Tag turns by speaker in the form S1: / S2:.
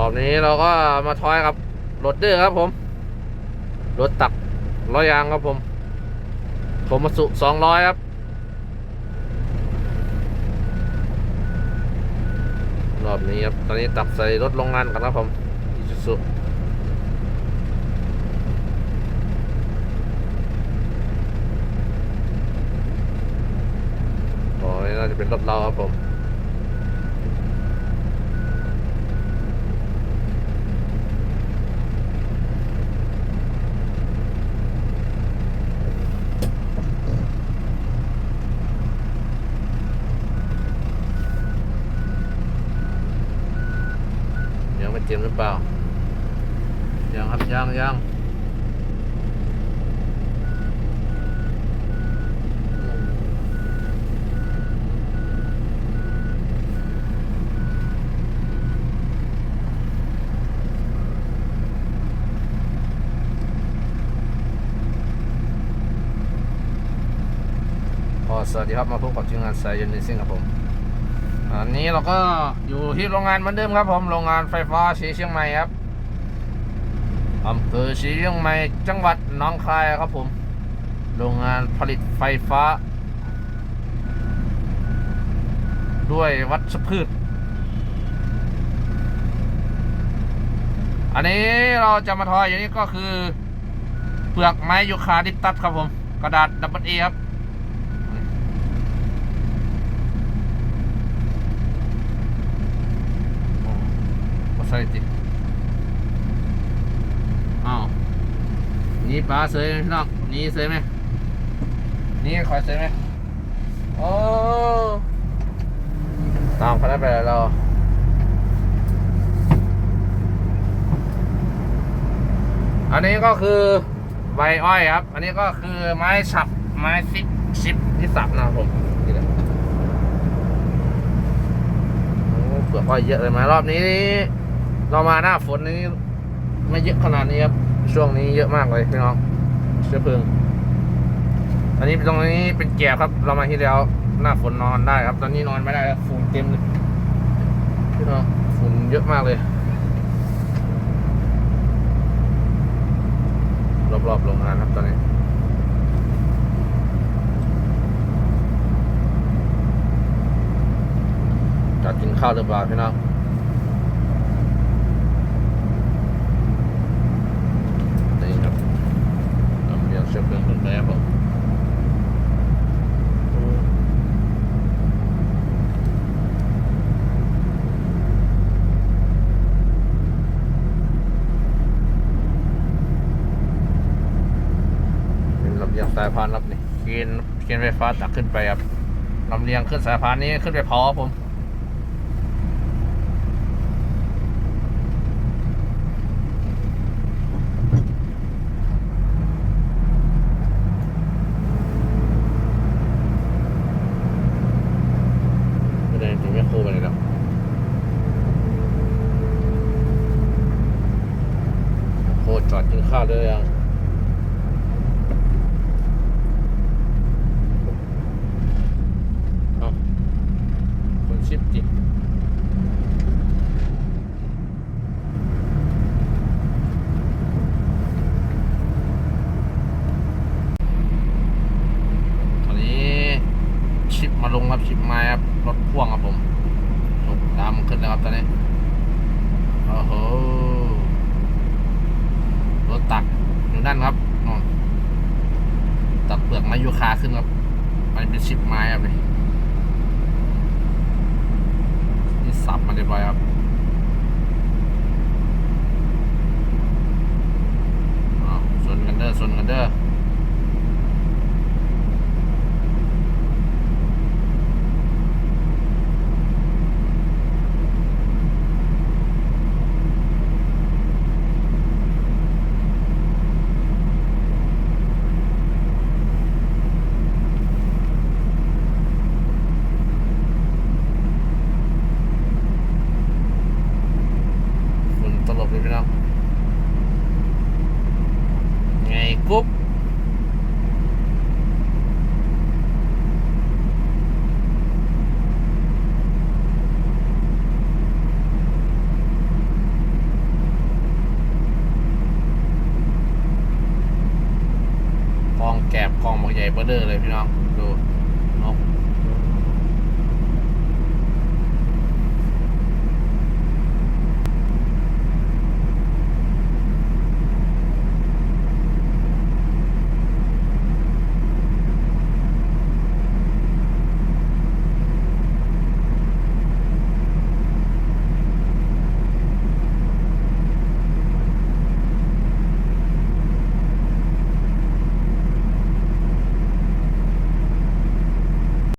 S1: รอบนี้เราก็มาทอยกับรถเดอครับผม รถตักร้อยยางครับผมผมมาสุสองร้อยครับ รอบนี้ครับ ตอนนี้ตักใส่รถโรงงานกันครับผมอิซูซุต่อไปน่าจะเป็นรถเราครับผม เตรียมหรือเปล่า ยังครับยังยังพอสวัสดีครับ มาพบกับทีมงานสายยนต์ในซิงครับผม อันนี้เราก็อยู่ที่โรงงานเหมือนเดิมครับผมโรงงานไฟฟ้าสีเชียงใหม่ครับอำเภอสีเชียงใหม่จังหวัดหนองคายครับผม โรงงานผลิตไฟฟ้า ด้วยวัชพืช อันนี้เราจะมาทอยอย่างนี้ก็คือ เปลือกไม้ยูคาลิปตัสครับผม กระดาษดับเบิลเอครับ มาใส่ติอ้าวนี่ปลาเสยไหมพี่น้องนี่เสยไหมนี่คอยเสยไหมโอ้ตามเขาได้ไปแล้วเราอันนี้ก็คือใบอ้อยครับ อันนี้ก็คือไม้สับไม้ซิปชิปที่สับนะครับผมนี่แหละเปลือกอ้อยเยอะเลยไหมรอบนี้ เรามาหน้าฝนนี้ไม่เยอะขนาดนี้ครับ ช่วงนี้เยอะมากเลยพี่น้องเชื้อเพลิง อันนี้ตรงนี้เป็นแกบครับ เรามาที่แล้วหน้าฝนนอนได้ครับ ตอนนี้นอนไม่ได้แล้วฝุ่นเต็มเลยพี่น้องฝุ่นเยอะมากเลยรอบๆโรงงานครับตอนนี้จะกินข้าวหรือเปล่าพี่น้อง นี่ครับลำเลียงเชื้อเพลิงขึ้นไปครับผมเป็นลำเลียงสายพานครับนี่เกณฑ์เกณฑ์ไฟฟ้าตักขึ้นไปครับลำเลียงขึ้นสายพานนี้ขึ้นไปเผาครับผมไม่ได้ถึงไม่คู่ไปเลยแล้วโคจอดกินข้าวด้วยยังเอ้าคนชิปจิตอนนี้ ชิป มาลงครับชิปมาครับรถพ่วงครับผมตกตามขึ้นแล้วครับตอนนี้โอ้โหรถตักอยู่นั่นครับนอนตักเปลือกไม้ยูคาขึ้นครับ มันเป็นชิปไม้ครับเลยนี่สับมาเรียบร้อยครับ กรุ๊ปกองแกบกองบักใหญ่เบอร์เดอร์เลยพี่น้อง ดู